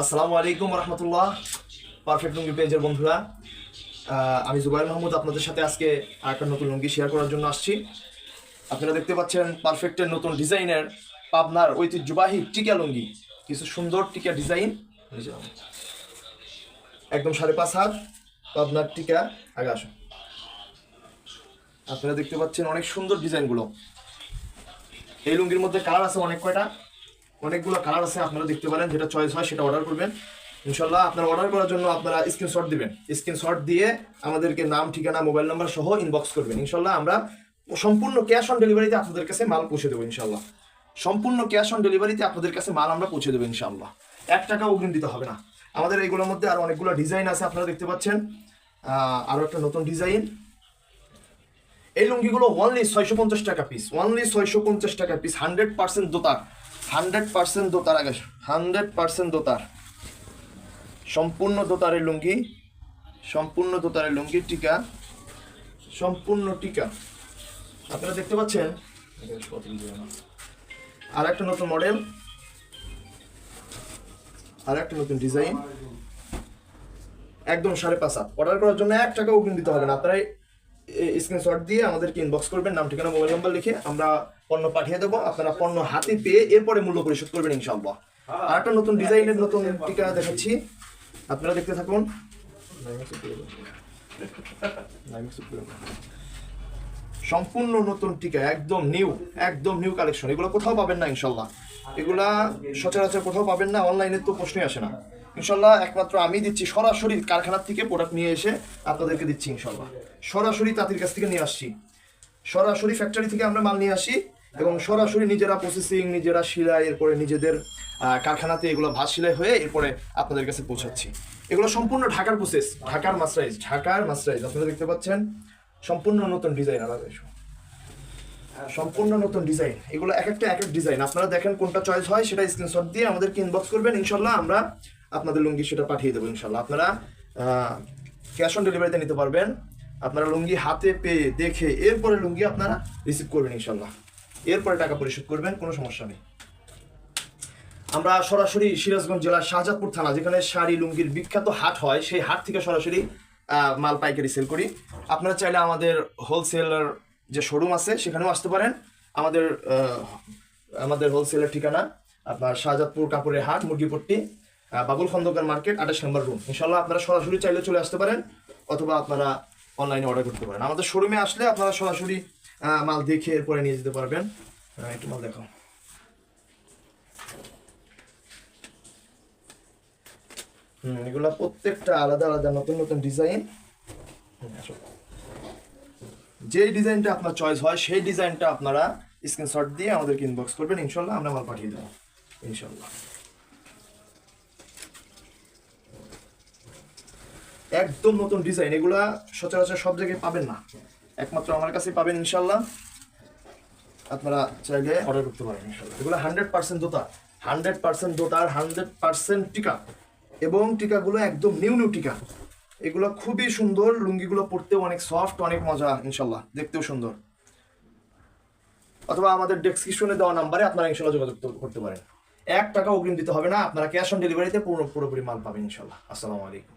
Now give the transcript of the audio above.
আসসালামু আলাইকুম রহমতুল্লাহ। পারফেক্ট লুঙ্গি পেজের বন্ধুরা। আমি জুবাইর মাহমুদ আপনাদের সাথে আজকে আরেকটা নতুন লুঙ্গি শেয়ার করার জন্য আসছি। আপনারা দেখতে পাচ্ছেন পারফেক্টের নতুন ডিজাইনের পাবনার ঐতিহ্যবাহী টিকা লুঙ্গি। কিছু সুন্দর টিকা ডিজাইন। একদম সাড়ে পাঁচ হাত, পাবনার টিকা আগে আসুন। আপনারা দেখতে পাচ্ছেন অনেক সুন্দর ডিজাইনগুলো। এই লুঙ্গির মধ্যে কালার আছে অনেক কয়টা? অনেকগুলো কালার আছে, আপনারা দেখতে পারেন যেটা চয়েস হয়, সেটা অর্ডার করবেন। ইনশাল্লাহ আপনারা অর্ডার করার জন্য আপনারা স্ক্রিনশট দিবেন। স্ক্রিনশট দিয়ে আমাদেরকে নাম, ঠিকানা মোবাইল নাম্বার সহ ইনবক্স করবেন। ইনশাল্লাহ আমরা সম্পূর্ণ ক্যাশ অন ডেলিভারিতে আপনাদের কাছে মাল পৌঁছে দেবো ইনশাল্লাহ সম্পূর্ণ ক্যাশ অন ডেলিভারিতে আপনাদের কাছে মাল আমরা পৌঁছে দেবো ইনশাল্লাহ এক টাকা অগ্রিম দিতে হবে না। আমাদের এইগুলোর মধ্যে আরও অনেকগুলো ডিজাইন আছে, আপনারা দেখতে পাচ্ছেন। আরও একটা নতুন ডিজাইন এই লুঙ্গিগুলো ওনলি ছয়শো পঞ্চাশ টাকা পিস ওনলি ছয়শো পঞ্চাশ টাকা পিস হান্ড্রেড পার্সেন্ট দোতার হান্ড্রেড পার্সেন্ট দোতার আগে, হান্ড্রেড পার্সেন্ট দোতার। সম্পূর্ণ দোতারের লুঙ্গি, সম্পূর্ণ দোতারের লুঙ্গি, টিকা, সম্পূর্ণ টিকা। আপনারা দেখতে পাচ্ছেন? আর একটা নতুন মডেল আর একটা নতুন ডিজাইন। একদম সাড়ে পাঁচ অর্ডার করার জন্য এক টাকা অগ্রিম দিতে হবে না। আপনারা স্ক্রিনশট দিয়ে আমাদেরকে ইনবক্স করবেন নাম ঠিকানা মোবাইল নাম্বার লিখে আমরা পণ্য পাঠিয়ে দেবো। আপনারা পণ্য হাতে পেয়ে এরপরে মূল্য পরিশোধ করবেন ইনশাআল্লাহ। আর একটা নতুন ডিজাইনের নতুন টিকা দেখাচ্ছি। আপনারা দেখতে থাকুন। সম্পূর্ণ নতুন টিকা একদম নিউ একদম নিউ কালেকশন এগুলো কোথাও পাবেন না ইনশাল্লাহ এগুলা সচরাচর কোথাও পাবেন না অনলাইনে তো প্রশ্নই আসে না। ইনশাল্লাহ একমাত্র আমি দিচ্ছি সরাসরি কারখানার থেকে প্রোডাক্ট নিয়ে এসে আপনাদেরকে দিচ্ছি ইনশাল্লাহ সরাসরি তাঁতির কাছ থেকে নিয়ে আসছি। সরাসরি ফ্যাক্টরি থেকে আমরা মাল নিয়ে আসি এবং সরাসরি নিজেরা প্রসেসিং নিজেরা সিলাই, এরপরে নিজেদের কারখানাতে এগুলো ভাত সিলাই হয়ে এরপরে আপনাদের কাছে পৌঁছাচ্ছি। এগুলো সম্পূর্ণ ঢাকার প্রসেস ঢাকার মাসরাইজ ঢাকার মাসরাইজ আপনারা দেখতে পাচ্ছেন, সম্পূর্ণ নতুন ডিজাইন আলাদা সম্পূর্ণ নতুন ডিজাইন এগুলো এক একটা এক এক ডিজাইন আপনারা দেখেন কোনটা চয়েস হয়, সেটা স্ক্রিনশট দিয়ে আমাদেরকে ইনবক্স করবেন। ইনশাল্লাহ আমরা আপনাদের লুঙ্গি সেটা পাঠিয়ে দেবো ইনশাল্লাহ আপনারা ক্যাশ অন ডেলিভারিতে নিতে পারবেন। আপনারা লুঙ্গি হাতে পেয়ে, দেখে, এরপরে লুঙ্গি আপনারা রিসিভ করবেন ইনশাল্লাহ এরপরে টাকা পরিশোধ করবেন, কোনো সমস্যা নেই। আমরা সরাসরি সিরাজগঞ্জ জেলার শাহজাদপুর থানা, যেখানে শাড়ি, লুঙ্গির বিখ্যাত হাট হয়, সেই হাট থেকে সরাসরি মাল পাইকারি সেল করি। আপনারা চাইলে আমাদের হোলসেলার যে শোরুম আছে, সেখানেও আসতে পারেন। আমাদের আমাদের হোলসেলের ঠিকানা, আপনার শাহজাদপুর কাপড়ের হাট, মুরগিপট্টি বাবুল খন্দকার মার্কেট, আঠাশ নম্বর রুম ইনশাল্লাহ আপনারা সরাসরি চাইলে চলে আসতে পারেন, অথবা আপনারা অনলাইনে অর্ডার করতে পারেন। আমাদের শোরুমে আসলে আপনারা সরাসরি মাল দেখে এরপরে নিয়ে যেতে পারবেন। একটু মাল দেখো হুম, এগুলা প্রত্যেকটা আলাদা আলাদা, নতুন নতুন ডিজাইন যেই ডিজাইনটা আপনার চয়েস হয়, সেই ডিজাইনটা আপনারা স্ক্রিনশট দিয়ে আমাদেরকে ইনবক্স করবেন। ইনশাল্লাহ আমরা মাল পাঠিয়ে দেবো। ইনশাল্লাহ একদম নতুন ডিজাইন এগুলা সচরাচর সব জায়গায় পাবেন না। একমাত্র আমার কাছে পাবেন ইনশাল্লাহ আপনারা চাইলে অর্ডার করতে পারেন ইনশাল্লাহ এগুলো হান্ড্রেড পার্সেন্ট দোতা হান্ড্রেড পার্সেন্ট দোতার হান্ড্রেড পার্সেন্ট টিকা। এবং টিকাগুলো একদম নিউ নিউ টিকা। এগুলো খুবই সুন্দর লুঙ্গিগুলো পরতেও অনেক সফট অনেক মজা ইনশাল্লাহ দেখতেও সুন্দর। অথবা আমাদের ডেসক্রিপশনে দেওয়া নাম্বারে আপনারা ইনশাল্লাহ যোগাযোগ করতে পারেন। এক টাকা অগ্রিম দিতে হবে না আপনারা ক্যাশ অন ডেলিভারিতে পুরো পুরোপুরি মাল পাবেন ইনশাল্লাহ আসসালামু আলাইকুম।